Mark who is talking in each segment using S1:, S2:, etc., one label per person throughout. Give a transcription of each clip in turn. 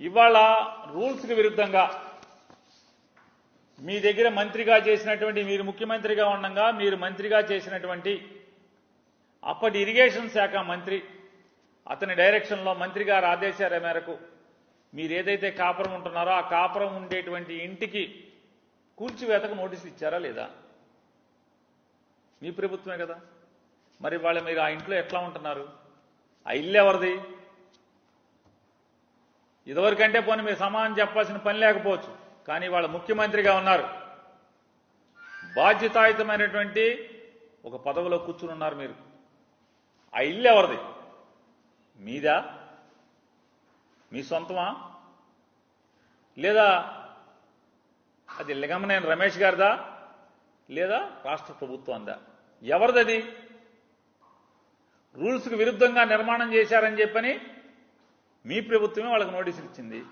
S1: ఇవాళ రూల్స్కి విరుద్ధంగా మీ దగ్గర మంత్రిగా చేసినటువంటి మీరు ముఖ్యమంత్రిగా ఉండగా మీరు మంత్రిగా చేసినటువంటి అప్పటి ఇరిగేషన్ శాఖ మంత్రి అతని డైరెక్షన్లో మంత్రి గారు ఆదేశాల మేరకు మీరు ఏదైతే కాపురం ఉంటున్నారో ఆ కాపురం ఉండేటువంటి ఇంటికి కూల్చివేతకు నోటీసులు ఇచ్చారా లేదా? మీ ప్రభుత్వమే కదా. మరి వాళ్ళ మీరు ఆ ఇంట్లో ఎట్లా ఉంటున్నారు? ఆ ఇల్లు ఎవరిది? ఇదివరకంటే పోనీ మీరు సమానం చెప్పాల్సిన పని లేకపోవచ్చు. కానీ వాళ్ళ ముఖ్యమంత్రిగా ఉన్నారు. బాధ్యతాయుతమైనటువంటి ఒక పదవిలో కూర్చుని ఉన్నారు మీరు. ఆ ఇల్లు ఎవరిది? మీదా? మీ సొంతమా? లేదా అది లింగమనేని రమేష్ గారిదా? లేదా రాష్ట్ర ప్రభుత్వందా? ఎవరిదది? రూల్స్కి విరుద్ధంగా నిర్మాణం చేశారని చెప్పని మీ ప్రభుత్వమే వాళ్ళకి నోటీసులు ఇచ్చింది.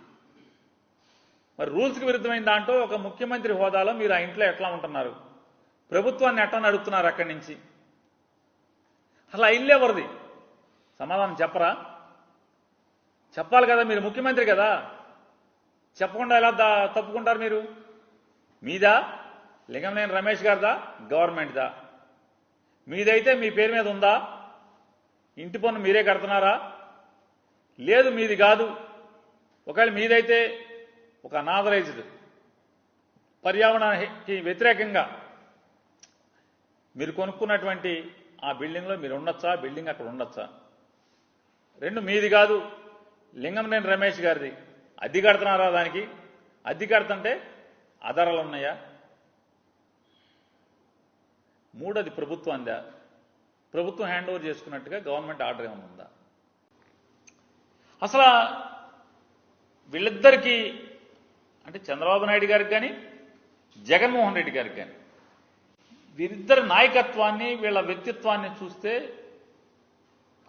S1: మరి రూల్స్కి విరుద్ధమైన దాంట్లో ఒక ముఖ్యమంత్రి హోదాలో మీరు ఆ ఇంట్లో ఎట్లా ఉంటున్నారు? ప్రభుత్వాన్ని ఎట్లా నడుపుతున్నారు అక్కడి నుంచి? అసలు ఇల్లు ఎవరిది? సమాధానం చెప్పరా? చెప్పాలి కదా మీరు ముఖ్యమంత్రి కదా. చెప్పకుండా ఎలా దా- తప్పుకుంటారు మీరు? మీదా? లింగంలేని రమేష్ గారిదా? గవర్నమెంట్దా? మీదైతే మీ పేరు మీద ఉందా? ఇంటి పన్ను మీరే కడుతున్నారా? లేదు మీది కాదు. ఒకవేళ మీదైతే ఒక అనాథరైజ్డ్ పర్యావరణానికి వ్యతిరేకంగా మీరు కొనుక్కున్నటువంటి ఆ బిల్డింగ్లో మీరు ఉండొచ్చా? బిల్డింగ్ అక్కడ ఉండొచ్చా? రెండు మీది కాదు. లింగంనేని రమేష్ గారిది. అద్దె కడుతున్నారా దానికి? అద్దె కడుతుంటే ఆధారాలు ఉన్నాయా? మూడోది ప్రభుత్వం అందా? ప్రభుత్వం హ్యాండ్ ఓవర్ చేసుకున్నట్టుగా గవర్నమెంట్ ఆర్డర్ ఏమైనా ఉందా? అసలు వీళ్ళిద్దరికీ అంటే చంద్రబాబు నాయుడు గారికి కానీ జగన్మోహన్ రెడ్డి గారికి కానీ వీరిద్దరి నాయకత్వాన్ని వీళ్ళ వ్యక్తిత్వాన్ని చూస్తే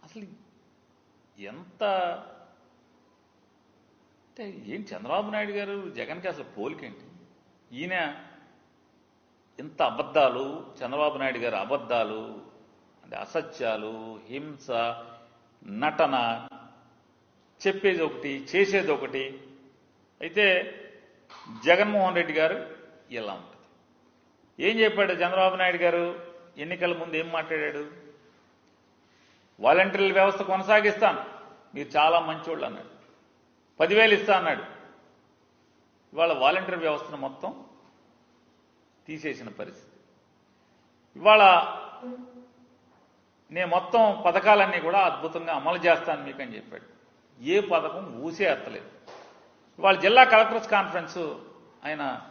S1: అసలు ఎంత అంటే ఏం చంద్రబాబు నాయుడు గారు జగన్కి అసలు పోలికేంటి? ఈయన ఇంత అబద్ధాలు చంద్రబాబు నాయుడు గారు అబద్ధాలు అంటే అసత్యాలు హింస నటన చెప్పేది ఒకటి చేసేది ఒకటి అయితే జగన్మోహన్ రెడ్డి గారు ఇలా ఉంటుంది. ఏం చెప్పాడు చంద్రబాబు నాయుడు గారు? ఎన్నికల ముందు ఏం మాట్లాడాడు? వాలంటీర్ల వ్యవస్థ కొనసాగిస్తాను. మీరు చాలా మంచోళ్ళు అన్నాడు. పదివేలు ఇస్తా అన్నాడు. ఇవాళ వాలంటీర్ వ్యవస్థను మొత్తం తీసేసిన పరిస్థితి. ఇవాళ నేను మొత్తం పథకాలన్నీ కూడా అద్భుతంగా అమలు చేస్తాను మీకు అని చెప్పాడు. ఏ పథకం ఊసే ఎత్తలేదు వాళ్ళ జిల్లా కలెక్టర్స్ కాన్ఫరెన్స్ ఆయన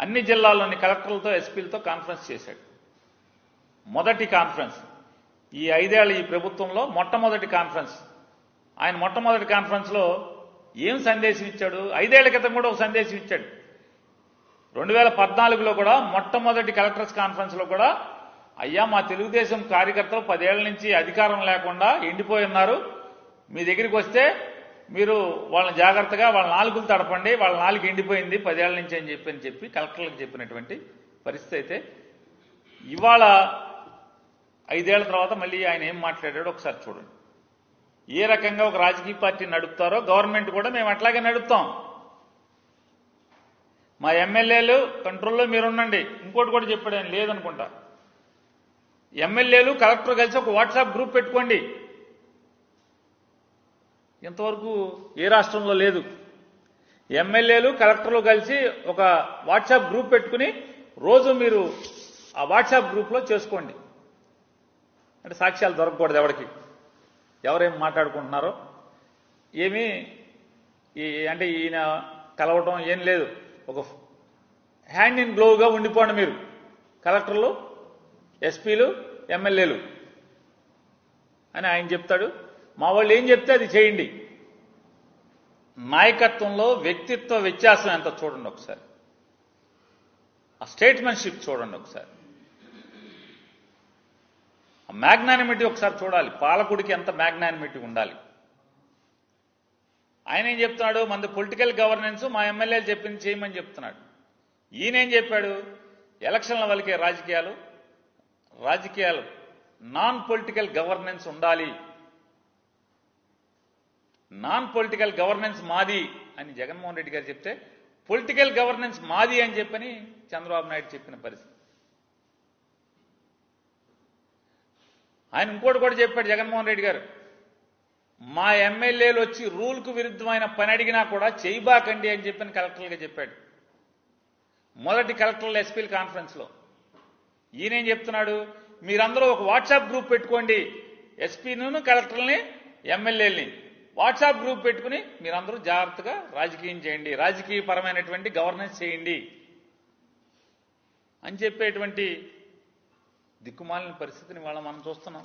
S1: అన్ని జిల్లాల్లోని కలెక్టర్లతో ఎస్పీలతో కాన్ఫరెన్స్ చేశాడు. మొదటి కాన్ఫరెన్స్. ఈ ఐదేళ్ళ ఈ ప్రభుత్వంలో మొట్టమొదటి కాన్ఫరెన్స్. ఆయన మొట్టమొదటి కాన్ఫరెన్స్లో ఏం సందేశం ఇచ్చాడు? ఐదేళ్ళ క్రితం కూడా ఒక సందేశం ఇచ్చాడు. రెండు వేల పద్నాలుగులో కూడా మొట్టమొదటి కలెక్టర్స్ కాన్ఫరెన్స్లో కూడా అయ్యా మా తెలుగుదేశం కార్యకర్తలు పదేళ్ళ నుంచి అధికారం లేకుండా ఎండిపోయి ఉన్నారు. మీ దగ్గరికి వస్తే మీరు వాళ్ళని జాగ్రత్తగా వాళ్ళ నాలుగులు తడపండి వాళ్ళ నాలుగు ఎండిపోయింది పదేళ్ళ నుంచి అని చెప్పి అని చెప్పి కలెక్టర్లకు చెప్పినటువంటి పరిస్థితి అయితే ఇవాళ ఐదేళ్ళ తర్వాత మళ్ళీ ఆయన ఏం మాట్లాడాడో ఒకసారి చూడండి. ఏ రకంగా ఒక రాజకీయ పార్టీ నడుపుతారో గవర్నమెంట్ కూడా మేము అట్లాగే నడుపుతాం. మా ఎమ్మెల్యేలు కంట్రోల్లో మీరు ఉండండి ఇంకోటి కూడా చెప్పాడు ఆయన లేదనుకుంటా. ఎమ్మెల్యేలు కలెక్టర్ కలిసి ఒక వాట్సాప్ గ్రూప్ పెట్టుకోండి. ఇంతవరకు ఏ రాష్ట్రంలో లేదు. ఎమ్మెల్యేలు కలెక్టర్లు కలిసి ఒక వాట్సాప్ గ్రూప్ పెట్టుకుని రోజు మీరు ఆ వాట్సాప్ గ్రూప్లో చేసుకోండి. అంటే సాక్ష్యాలు దొరకకూడదు ఎవరికి. ఎవరేం మాట్లాడుకుంటున్నారో. ఏమీ ఈ అంటే ఈయన కలవటం ఏం లేదు. ఒక హ్యాండ్ ఇన్ గ్లోవ్గా ఉండిపోండి మీరు. కలెక్టర్లు ఎస్పీలు ఎమ్మెల్యేలు అని ఆయన చెప్తాడు. మా వాళ్ళు ఏం చెప్తే అది చేయండి. నాయకత్వంలో వ్యక్తిత్వ వ్యత్యాసం ఎంత చూడండి ఒకసారి. ఆ స్టేట్మెంట్షిప్ చూడండి ఒకసారి. ఆ మ్యాగ్నానిమిటీ ఒకసారి చూడాలి. పాలకుడికి ఎంత మ్యాగ్నానిమిటీ ఉండాలి. ఆయన ఏం చెప్తున్నాడు? మనది పొలిటికల్ గవర్నెన్స్ మా ఎమ్మెల్యేలు చెప్పింది చేయమని చెప్తున్నాడు. ఈయనేం చెప్పాడు? ఎలక్షన్ల వలికే రాజకీయాలు రాజకీయాలు నాన్ పొలిటికల్ గవర్నెన్స్ ఉండాలి. నాన్ పొలిటికల్ గవర్నెన్స్ మాది అని జగన్మోహన్ రెడ్డి గారు చెప్తే పొలిటికల్ గవర్నెన్స్ మాది అని చెప్పని చంద్రబాబు నాయుడు చెప్పిన పరిస్థితి. ఆయన ఇంకోటి కూడా చెప్పాడు జగన్మోహన్ రెడ్డి గారు. మా ఎమ్మెల్యేలు వచ్చి రూల్కు విరుద్ధమైన పని అడిగినా కూడా చేయబాకండి అని చెప్పిన కలెక్టర్లుగా చెప్పాడు. మొదటి కలెక్టర్ల ఎస్పీల కాన్ఫరెన్స్లో. ఈయనేం చెప్తున్నాడు? మీరందరూ ఒక వాట్సాప్ గ్రూప్ పెట్టుకోండి. ఎస్పీను కలెక్టర్ని ఎమ్మెల్యేలని. వాట్సాప్ గ్రూప్ పెట్టుకుని మీరందరూ జాగ్రత్తగా రాజకీయం చేయండి. రాజకీయపరమైనటువంటి గవర్నెన్స్ చేయండి అని చెప్పేటువంటి దిక్కుమాలిన పరిస్థితిని వాళ్ళ మనం చూస్తున్నాం.